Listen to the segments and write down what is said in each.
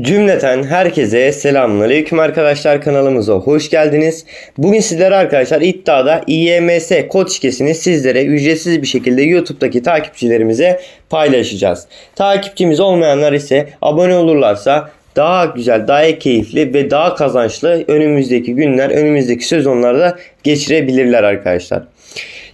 Cümleten herkese selamünaleyküm arkadaşlar kanalımıza hoş geldiniz. Bugün sizlere arkadaşlar iddiada IMS kod şifresini sizlere ücretsiz bir şekilde YouTube'daki takipçilerimize paylaşacağız. Takipçimiz olmayanlar ise abone olurlarsa daha güzel, daha keyifli ve daha kazançlı önümüzdeki günler, önümüzdeki sezonlarda geçirebilirler arkadaşlar.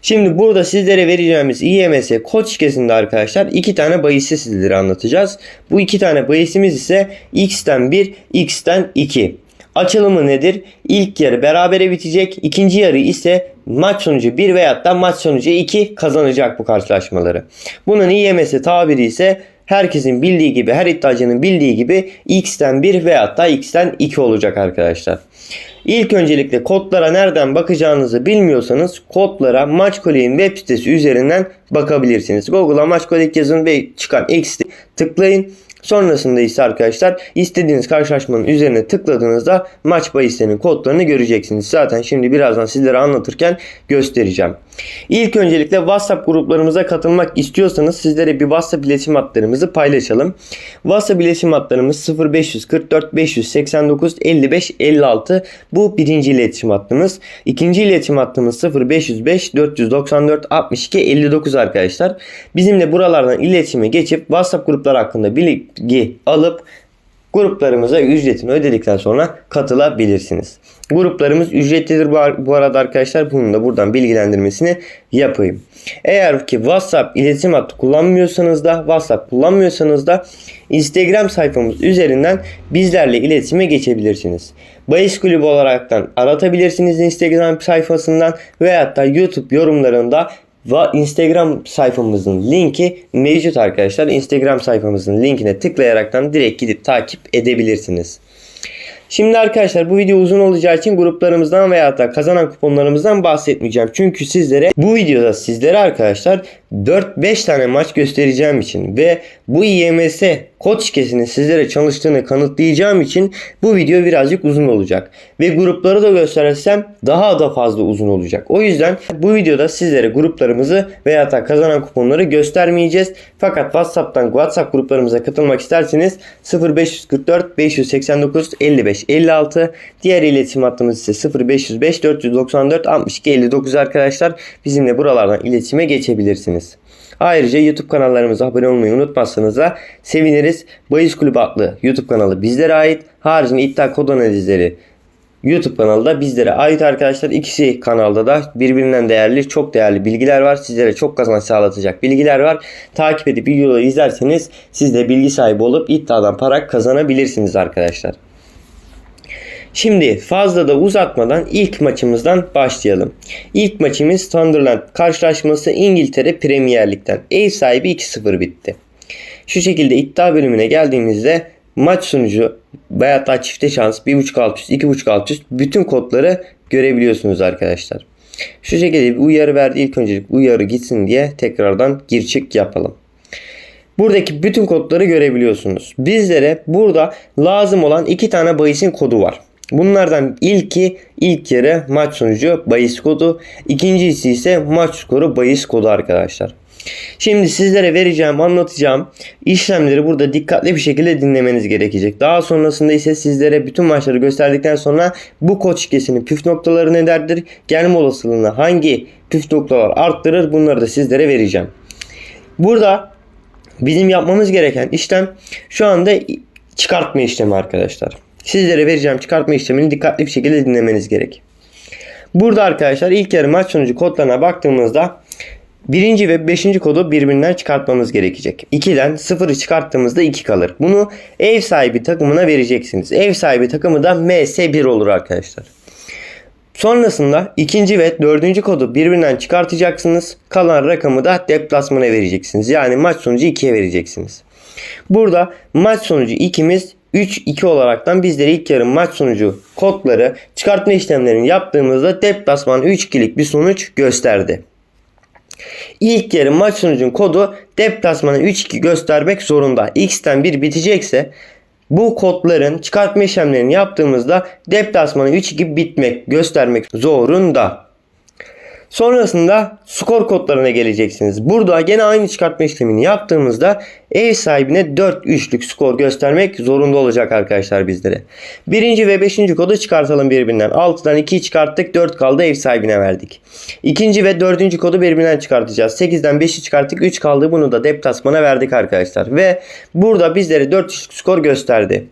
Şimdi burada sizlere vereceğimiz IMS kod şirketinde arkadaşlar iki tane bahisi sizlere anlatacağız. Bu iki tane bahisimiz ise X'ten 1, X'ten 2. Açılımı nedir? İlk yarı berabere bitecek. ikinci yarı ise maç sonucu 1 veyahut da maç sonucu 2 kazanacak bu karşılaşmaları. Bunun IMS tabiri ise herkesin bildiği gibi, her iddiacının bildiği gibi X'ten 1 veyahut da X'ten 2 olacak arkadaşlar. İlk öncelikle kodlara nereden bakacağınızı bilmiyorsanız kodlara Maçkolik'in web sitesi üzerinden bakabilirsiniz. Google'a Maçkolik yazın ve çıkan X'i tıklayın. Sonrasında ise arkadaşlar istediğiniz karşılaşmanın üzerine tıkladığınızda maç bahislerinin kodlarını göreceksiniz. Zaten şimdi birazdan sizlere anlatırken göstereceğim. İlk öncelikle WhatsApp gruplarımıza katılmak istiyorsanız sizlere bir WhatsApp iletişim hatlarımızı paylaşalım. WhatsApp iletişim hatlarımız 0544 589 55 56 bu birinci iletişim hattımız. İkinci iletişim hattımız 0505 494 62 59 arkadaşlar. Bizimle buralardan iletişime geçip WhatsApp grupları hakkında bilgi alıp gruplarımıza ücretini ödedikten sonra katılabilirsiniz. Gruplarımız ücretlidir bu arada arkadaşlar. Bunun da buradan bilgilendirmesini yapayım. Eğer ki WhatsApp iletişim hattı kullanmıyorsanız da WhatsApp kullanmıyorsanız da Instagram sayfamız üzerinden bizlerle iletişime geçebilirsiniz. Bayis Kulübü olaraktan aratabilirsiniz Instagram sayfasından veyahut da YouTube yorumlarında ve Instagram sayfamızın linki mevcut arkadaşlar. Instagram sayfamızın linkine tıklayaraktan direkt gidip takip edebilirsiniz. Şimdi arkadaşlar bu video uzun olacağı için gruplarımızdan veya da kazanan kuponlarımızdan bahsetmeyeceğim. Çünkü sizlere bu videoda sizlere arkadaşlar 4-5 tane maç göstereceğim için ve bu IMS kod şirketinin sizlere çalıştığını kanıtlayacağım için bu video birazcık uzun olacak. Ve grupları da gösterirsem daha da fazla uzun olacak. O yüzden bu videoda sizlere gruplarımızı veya da kazanan kuponları göstermeyeceğiz. Fakat WhatsApp'tan WhatsApp gruplarımıza katılmak isterseniz 0544 589 55 56 diğer iletişim hattımız ise 0505 494 62 59 arkadaşlar. Bizimle buralardan iletişime geçebilirsiniz. Ayrıca YouTube kanallarımıza abone olmayı unutmazsanız da seviniriz. Bayis Kulübü adlı YouTube kanalı bizlere ait. Haricinde iddia kod analizleri YouTube kanalı da bizlere ait arkadaşlar. İkisi kanalda da birbirinden değerli, çok değerli bilgiler var. Sizlere çok kazanç sağlatacak bilgiler var. Takip edip videoları izlerseniz siz de bilgi sahibi olup iddiadan para kazanabilirsiniz arkadaşlar. Şimdi fazla da uzatmadan ilk maçımızdan başlayalım. İlk maçımız Sunderland karşılaşması İngiltere Premier Lig'den. Ev sahibi 2-0 bitti. Şu şekilde iddia bölümüne geldiğimizde maç sonucu veya da çifte şans 1.5 alt üst 2.5 alt üst bütün kodları görebiliyorsunuz arkadaşlar. Şu şekilde bir uyarı verdi. İlk öncelik uyarı gitsin diye tekrardan gir çık yapalım. Buradaki bütün kodları görebiliyorsunuz. Bizlere burada lazım olan iki tane bahisin kodu var. Bunlardan ilki ilk yarı maç sonucu bahis kodu. İkincisi ise maç skoru bahis kodu arkadaşlar. Şimdi sizlere vereceğim, anlatacağım işlemleri burada dikkatli bir şekilde dinlemeniz gerekecek. Daha sonrasında ise sizlere bütün maçları gösterdikten sonra bu kod şifresinin püf noktaları nelerdir? Gelme olasılığını hangi püf noktalar arttırır? Bunları da sizlere vereceğim. Burada bizim yapmamız gereken işlem şu anda çıkartma işlemi arkadaşlar. Sizlere vereceğim çıkartma işlemini dikkatli bir şekilde dinlemeniz gerek. Burada arkadaşlar ilk yarı maç sonucu kodlarına baktığımızda birinci ve beşinci kodu birbirinden çıkartmamız gerekecek. 2'den 0'ı çıkarttığımızda 2 kalır. Bunu ev sahibi takımına vereceksiniz. Ev sahibi takımı da MS1 olur arkadaşlar. Sonrasında ikinci ve dördüncü kodu birbirinden çıkartacaksınız. Kalan rakamı da deplasmana vereceksiniz. Yani maç sonucu 2'ye vereceksiniz. Burada maç sonucu 2'miz 3-2 olaraktan bizlere ilk yarım maç sonucu kodları çıkartma işlemlerini yaptığımızda deplasman 3-2'lik bir sonuç gösterdi. İlk yarı maç sonucun kodu deplasmana 3-2 göstermek zorunda. X'ten 1 bitecekse bu kodların çıkartma işlemlerini yaptığımızda deplasmana 3-2 bitmek göstermek zorunda. Sonrasında skor kodlarına geleceksiniz. Burada gene aynı çıkartma işlemini yaptığımızda ev sahibine 4-3'lük skor göstermek zorunda olacak arkadaşlar bizlere. Birinci ve beşinci kodu çıkartalım birbirinden. 6'dan 2'yi çıkarttık 4 kaldı ev sahibine verdik. İkinci ve dördüncü kodu birbirinden çıkartacağız. 8'den 5'i çıkarttık 3 kaldı bunu da deplasmana verdik arkadaşlar. Ve burada bizlere 4-3'lük skor gösterdi.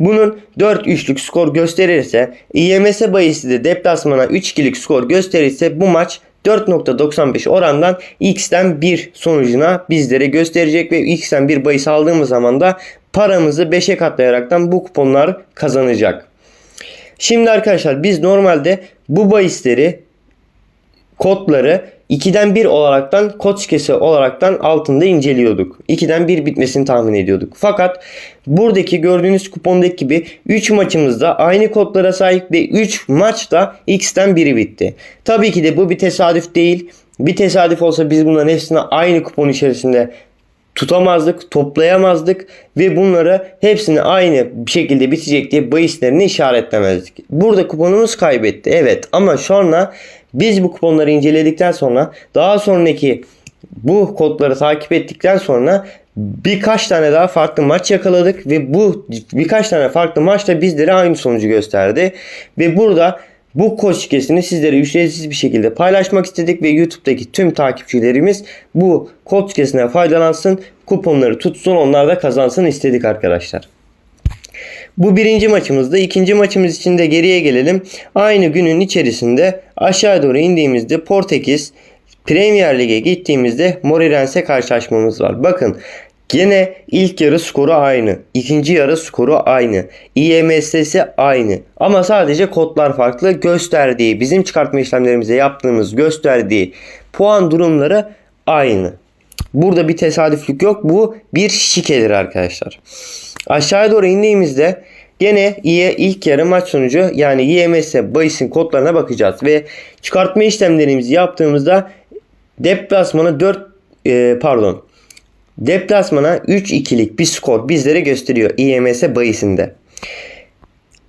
Bunun 4-3'lük skor gösterirse IMS bayisi de deplasmana 3-2'lik skor gösterirse bu maç 4.95 orandan X'ten 1 sonucuna bizlere gösterecek ve X'ten 1 bahis aldığımız zaman da paramızı 5'e katlayaraktan bu kuponlar kazanacak. Şimdi arkadaşlar biz normalde bu bahisleri kodları 2'den 1 olaraktan kod şikesi olaraktan altında inceliyorduk. 2'den 1 bitmesini tahmin ediyorduk. Fakat buradaki gördüğünüz kupondaki gibi 3 maçımızda aynı kodlara sahip ve 3 maçta X'ten 1'i bitti. Tabii ki de bu bir tesadüf değil. Bir tesadüf olsa biz bunların hepsini aynı kupon içerisinde tutamazdık, toplayamazdık ve bunları hepsini aynı bir şekilde bitecek diye bahislerini işaretlemezdik. Burada kuponumuz kaybetti. Evet ama sonra biz bu kuponları inceledikten sonra daha sonraki bu kodları takip ettikten sonra birkaç tane daha farklı maç yakaladık ve bu birkaç tane farklı maçta bizlere aynı sonucu gösterdi. Ve burada bu kod şifresini sizlere ücretsiz bir şekilde paylaşmak istedik ve YouTube'daki tüm takipçilerimiz bu kod şifresinden faydalansın, kuponları tutsun, onlar da kazansın istedik arkadaşlar. Bu birinci maçımızda. ikinci maçımız için de geriye gelelim. Aynı günün içerisinde aşağı doğru indiğimizde Portekiz Premier Lig'e gittiğimizde Moreirense karşılaşmamız var. Bakın Gene ilk yarı skoru aynı. ikinci yarı skoru aynı. IMS'si aynı. Ama sadece kodlar farklı. Gösterdiği, bizim çıkartma işlemlerimize yaptığımız gösterdiği puan durumları aynı. Burada bir tesadüflük yok. Bu bir şikedir arkadaşlar. Aşağıya doğru indiğimizde gene İE ilk yarı maç sonucu yani IMS bahisin kodlarına bakacağız ve çıkartma işlemlerimizi yaptığımızda deplasmanı 4 e, pardon deplasmana 3-2'lik bir skor bizlere gösteriyor IMS bayisinde.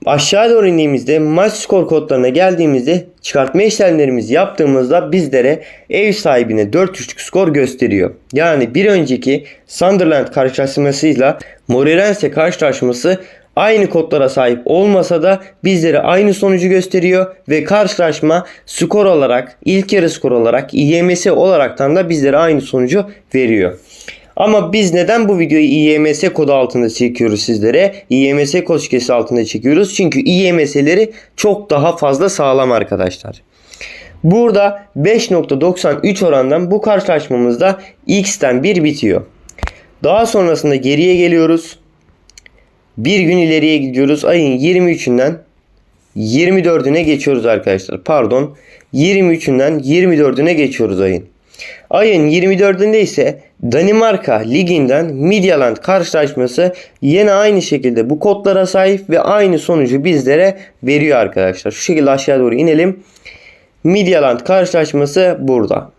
Aşağı doğru indiğimizde maç skor kodlarına geldiğimizde çıkartma işlemlerimizi yaptığımızda bizlere ev sahibine 4-3'lük skor gösteriyor. Yani bir önceki Sunderland karşılaşmasıyla Moreirense karşılaşması aynı kodlara sahip olmasa da bizlere aynı sonucu gösteriyor ve karşılaşma skor olarak ilk yarı skor olarak IMS olaraktan da bizlere aynı sonucu veriyor. Ama biz neden bu videoyu IMS kodu altında çekiyoruz sizlere? IMS kod şifresi altında çekiyoruz. Çünkü IMS'leri çok daha fazla sağlam arkadaşlar. Burada 5.93 orandan bu karşılaşmamızda X'ten 1 bitiyor. Daha sonrasında geriye geliyoruz. Bir gün ileriye gidiyoruz. Ayın 23'ünden 24'üne geçiyoruz arkadaşlar. Pardon. 23'ünden 24'üne geçiyoruz ayın. Ayın 24'ünde ise Danimarka liginden Midtjylland karşılaşması yine aynı şekilde bu kodlara sahip ve aynı sonucu bizlere veriyor arkadaşlar. Şu şekilde aşağı doğru inelim. Midtjylland karşılaşması burada.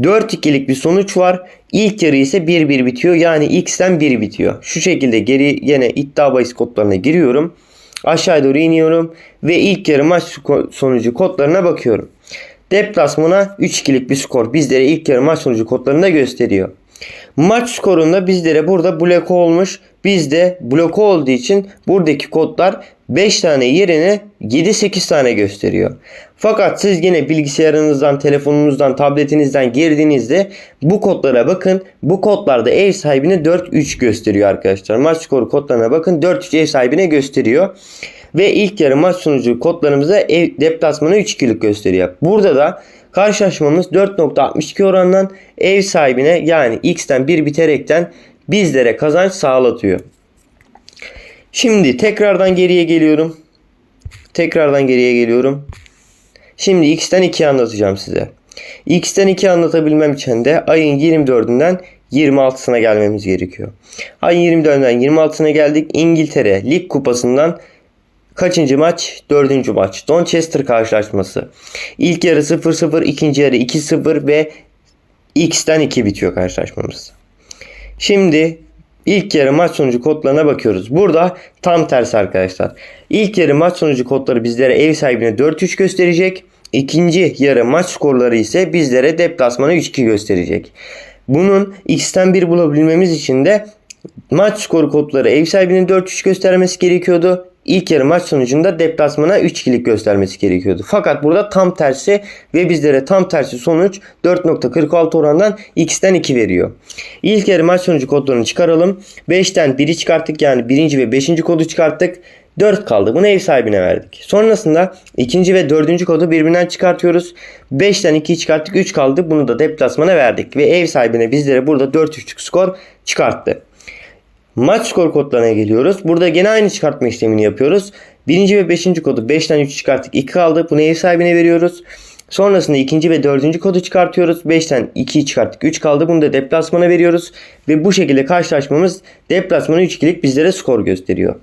4-2'lik bir sonuç var. İlk yarı ise 1-1 bitiyor. Yani X'ten 1 bitiyor. Şu şekilde geri yine iddia bahis kodlarına giriyorum. Aşağı doğru iniyorum ve ilk yarı maç sonucu kodlarına bakıyorum. Deplasmana 3-2'lik bir skor bizlere ilk yarı maç sonucu kodlarında gösteriyor. Maç skorunda bizlere burada bloke olmuş. Bizde bloke olduğu için buradaki kodlar 5 tane yerine 7-8 tane gösteriyor. Fakat siz yine bilgisayarınızdan, telefonunuzdan, tabletinizden girdiğinizde bu kodlara bakın. Bu kodlarda ev sahibine 4-3 gösteriyor arkadaşlar. Maç skoru kodlarına bakın. 4-3 ev sahibine gösteriyor. Ve ilk yarı maç sonucu kodlarımıza ev deplasmana 3-2'lik gösteriyor. Burada da karşılaşmamız 4.62 orandan ev sahibine yani X'ten 1 biterekten bizlere kazanç sağlatıyor. Şimdi tekrardan geriye geliyorum. Tekrardan geriye geliyorum. Şimdi X'ten 2 anlatacağım size. X'ten 2 anlatabilmem için de ayın 24'ünden 26'sına gelmemiz gerekiyor. Ayın 24'ünden 26'sına geldik. İngiltere Lig Kupası'ndan Kaçıncı maç? Dördüncü maç. Donchester karşılaşması. İlk yarı 0-0, ikinci yarı 2-0 ve X'ten 2 bitiyor karşılaşmamız. Şimdi ilk yarı maç sonucu kodlarına bakıyoruz. Burada tam tersi arkadaşlar. İlk yarı maç sonucu kodları bizlere ev sahibine 4-3 gösterecek. İkinci yarı maç skorları ise bizlere deplasmana 3-2 gösterecek. Bunun x'ten 1 bulabilmemiz için de maç skoru kodları ev sahibinin 4-3 göstermesi gerekiyordu. İlk yarı maç sonucunda deplasmana 3-2'lik göstermesi gerekiyordu. Fakat burada tam tersi ve bizlere tam tersi sonuç 4.46 orandan x'ten 2 veriyor. İlk yarı maç sonucu kodlarını çıkaralım. 5'ten 1'i çıkarttık yani 1. ve 5. kodu çıkarttık. 4 kaldı. Bunu ev sahibine verdik. Sonrasında ikinci ve dördüncü kodu birbirinden çıkartıyoruz. 5'ten 2'yi çıkarttık. 3 kaldı. Bunu da deplasmana verdik. Ve ev sahibine bizlere burada 4-3'lük skor çıkarttı. Maç skor kodlarına geliyoruz. Burada gene aynı çıkartma işlemini yapıyoruz. Birinci ve beşinci kodu 5'ten 3 çıkarttık 2 kaldı. Bunu ev sahibine veriyoruz. Sonrasında ikinci ve dördüncü kodu çıkartıyoruz. 5'ten 2'yi çıkarttık 3 kaldı. Bunu da deplasmana veriyoruz. Ve bu şekilde karşılaşmamız deplasmana 3-2'lik bizlere skor gösteriyor.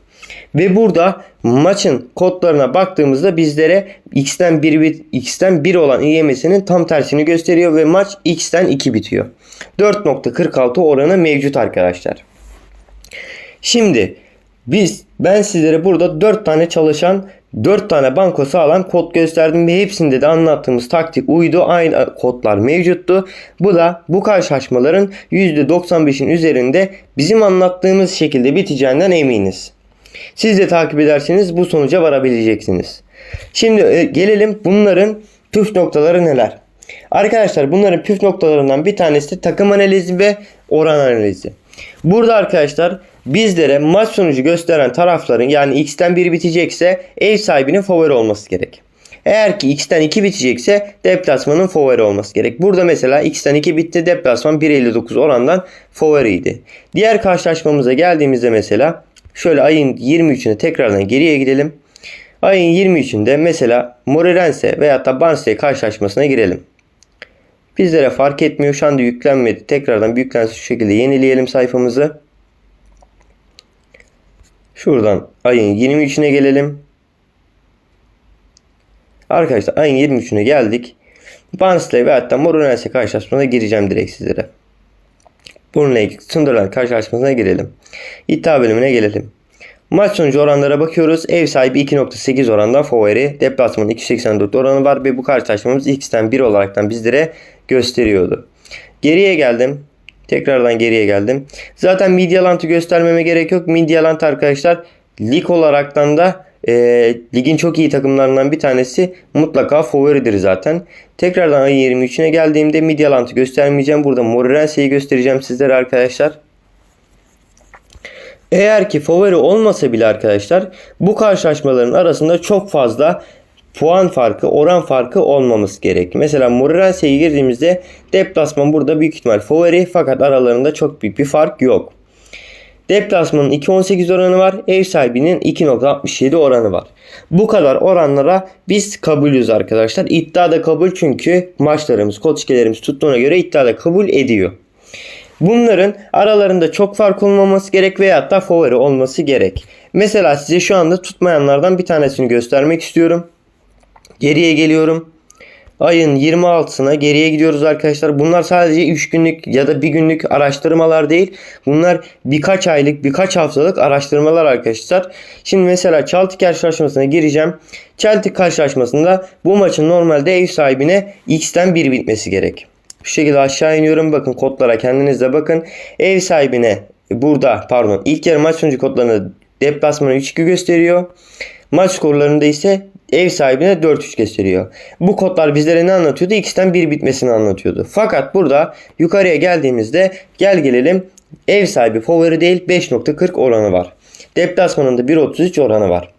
Ve burada maçın kodlarına baktığımızda bizlere x'ten 1 bit x'ten 1 olan IMS'inin tam tersini gösteriyor ve maç x'ten 2 bitiyor. 4.46 oranı mevcut arkadaşlar. Şimdi biz ben sizlere burada 4 tane çalışan 4 tane banko sağlam kod gösterdim ve hepsinde de anlattığımız taktik uydu. Aynı kodlar mevcuttu. Bu da bu karşılaşmaların %95'in üzerinde bizim anlattığımız şekilde biteceğinden eminiz. Siz de takip ederseniz bu sonuca varabileceksiniz. Şimdi e, gelelim bunların püf noktaları neler? Arkadaşlar bunların püf noktalarından bir tanesi takım analizi ve oran analizi. Burada arkadaşlar bizlere maç sonucu gösteren tarafların yani x'ten 1 bitecekse ev sahibinin favori olması gerek. Eğer ki x'ten 2 bitecekse deplasmanın favori olması gerek. Burada mesela x'ten 2 bitti deplasman 1.59 orandan favoriydi. Diğer karşılaşmamıza geldiğimizde mesela şöyle ayın 23'üne tekrardan geriye gidelim. Ayın 23'ünde mesela Moreirense veya da Barnsley karşılaşmasına girelim. Bizlere fark etmiyor. Şu anda yüklenmedi. Tekrardan bir şu şekilde yenileyelim sayfamızı. Şuradan ayın 23'üne gelelim. Arkadaşlar ayın 23'üne geldik. Barnsley ve hatta Moreirense karşılaşmasına gireceğim direkt sizlere. İlgili Sunderland karşılaşmasına girelim. İddia bölümüne gelelim. Maç sonucu oranlara bakıyoruz. Ev sahibi 2.8 orandan favori. Deplasmanın 2.84 oranı var ve bu karşılaşmamız X'ten 1 olaraktan bizlere gösteriyordu. Geriye geldim. Tekrardan geriye geldim. Zaten Midyaland'ı göstermeme gerek yok. Midyaland arkadaşlar lig olaraktan da e, ligin çok iyi takımlarından bir tanesi mutlaka favoridir zaten. Tekrardan ayın 23'üne geldiğimde Midyaland'ı göstermeyeceğim. Burada Moreirense'yi göstereceğim sizlere arkadaşlar. Eğer ki favori olmasa bile arkadaşlar bu karşılaşmaların arasında çok fazla puan farkı, oran farkı olmaması gerek. Mesela Moreirense'ye girdiğimizde deplasman burada büyük ihtimal favori fakat aralarında çok büyük bir fark yok. Deplasmanın 2.18 oranı var. Ev sahibinin 2.67 oranı var. Bu kadar oranlara biz kabulüz arkadaşlar. İddia da kabul çünkü maçlarımız, kod tuttuğuna göre iddia da kabul ediyor. Bunların aralarında çok fark olmaması gerek veya da favori olması gerek. Mesela size şu anda tutmayanlardan bir tanesini göstermek istiyorum. Geriye geliyorum. Ayın 26'sına geriye gidiyoruz arkadaşlar. Bunlar sadece 3 günlük ya da 1 günlük araştırmalar değil. Bunlar birkaç aylık, birkaç haftalık araştırmalar arkadaşlar. Şimdi mesela Celtic karşılaşmasına gireceğim. Celtic karşılaşmasında bu maçın normalde ev sahibine X'ten 1 bitmesi gerek. Şu şekilde aşağı iniyorum. Bakın kodlara kendiniz de bakın. Ev sahibine burada pardon ilk yarı maç sonucu kodlarını deplasmana 3-2 gösteriyor. Maç skorlarında ise ev sahibine 4-3 gösteriyor. Bu kodlar bizlere ne anlatıyordu? X'ten 1 bitmesini anlatıyordu. Fakat burada yukarıya geldiğimizde gel gelelim ev sahibi favori değil 5.40 oranı var. Deplasmanında 1.33 oranı var.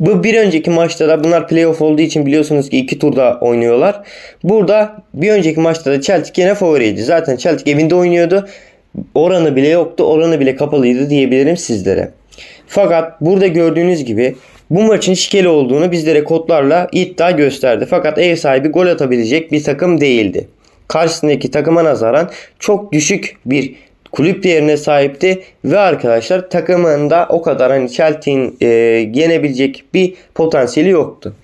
Bu bir önceki maçta da bunlar playoff olduğu için biliyorsunuz ki iki turda oynuyorlar. Burada bir önceki maçta da Celtic yine favoriydi. Zaten Celtic evinde oynuyordu. Oranı bile yoktu. Oranı bile kapalıydı diyebilirim sizlere. Fakat burada gördüğünüz gibi bu maçın şikeli olduğunu bizlere kodlarla iddia gösterdi. Fakat ev sahibi gol atabilecek bir takım değildi. Karşısındaki takıma nazaran çok düşük bir kulüp değerine sahipti ve arkadaşlar takımında o kadar hani Chelsea'nin e, yenebilecek bir potansiyeli yoktu.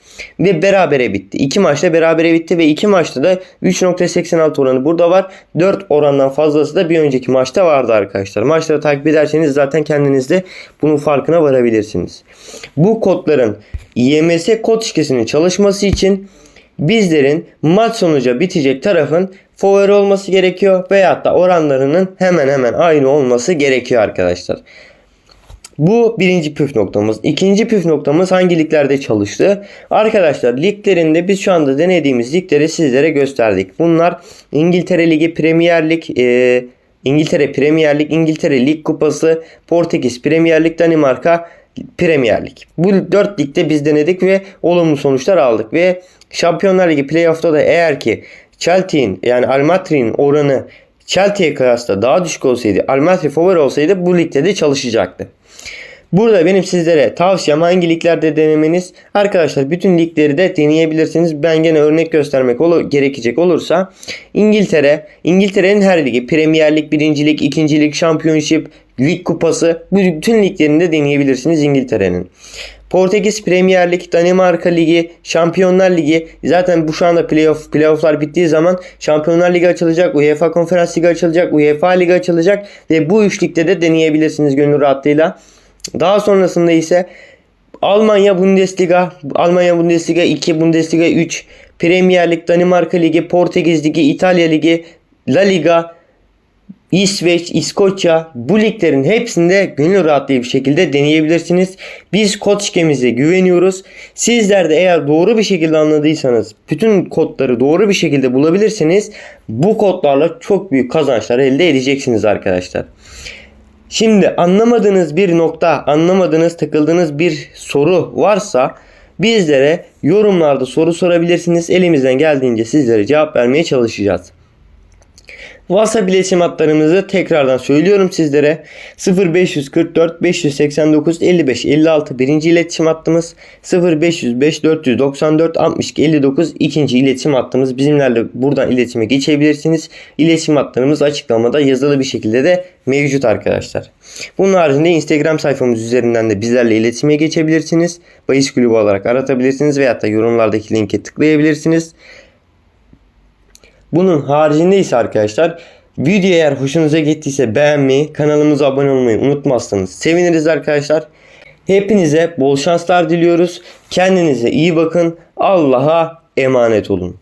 Ve berabere bitti. İki maçta berabere bitti ve iki maçta da 3.86 oranı burada var. 4 orandan fazlası da bir önceki maçta vardı arkadaşlar. Maçları takip ederseniz zaten kendiniz de bunun farkına varabilirsiniz. Bu kodların IMS kod şirketinin çalışması için bizlerin maç sonuca bitecek tarafın favori olması gerekiyor veyahut da oranlarının hemen hemen aynı olması gerekiyor arkadaşlar. Bu birinci püf noktamız. İkinci püf noktamız hangi liglerde çalıştı? Arkadaşlar liglerinde biz şu anda denediğimiz ligleri sizlere gösterdik. Bunlar İngiltere Ligi, Premier Lig, e, İngiltere Premier Lig, İngiltere Lig Kupası, Portekiz Premier Lig, Danimarka Premier Lig. Bu dört ligde biz denedik ve olumlu sonuçlar aldık. Ve Şampiyonlar Ligi playoff'ta da eğer ki Chelsea'nin yani Al Madrid'in oranı Chelsea'ye kıyasla daha düşük olsaydı, Al Madrid favori olsaydı bu ligde de çalışacaktı. Burada benim sizlere tavsiyem hangi liglerde denemeniz. Arkadaşlar bütün ligleri de deneyebilirsiniz. Ben gene örnek göstermek olu- gerekecek olursa İngiltere, İngiltere'nin her ligi Premier Lig, 1. Lig, 2. Lig, Championship, Lig Kupası bütün liglerinde deneyebilirsiniz İngiltere'nin. Portekiz Premier Lig, Danimarka Ligi, Şampiyonlar Ligi zaten bu şu anda playoff playofflar bittiği zaman Şampiyonlar Ligi açılacak, UEFA Konferans Ligi açılacak, UEFA Ligi açılacak ve bu üç ligde de deneyebilirsiniz gönül rahatlığıyla. Daha sonrasında ise Almanya Bundesliga, Almanya Bundesliga 2, Bundesliga 3, Premier Lig, Danimarka Ligi, Portekiz Ligi, İtalya Ligi, La Liga, İsveç, İskoçya bu liglerin hepsinde gönül rahatlığı bir şekilde deneyebilirsiniz. Biz kod şikemize güveniyoruz. Sizler de eğer doğru bir şekilde anladıysanız, bütün kodları doğru bir şekilde bulabilirseniz bu kodlarla çok büyük kazançlar elde edeceksiniz arkadaşlar. Şimdi anlamadığınız bir nokta, anlamadığınız, takıldığınız bir soru varsa bizlere yorumlarda soru sorabilirsiniz. Elimizden geldiğince sizlere cevap vermeye çalışacağız. WhatsApp iletişim hatlarımızı tekrardan söylüyorum sizlere. 0544 589 55 56 birinci iletişim hattımız. 0505 494 62 59 ikinci iletişim hattımız. Bizimlerle buradan iletişime geçebilirsiniz. İletişim hatlarımız açıklamada yazılı bir şekilde de mevcut arkadaşlar. Bunun haricinde Instagram sayfamız üzerinden de bizlerle iletişime geçebilirsiniz. Bayis kulübü olarak aratabilirsiniz veyahut da yorumlardaki linke tıklayabilirsiniz. Bunun haricinde ise arkadaşlar video eğer hoşunuza gittiyse beğenmeyi, kanalımıza abone olmayı unutmazsanız seviniriz arkadaşlar. Hepinize bol şanslar diliyoruz. Kendinize iyi bakın. Allah'a emanet olun.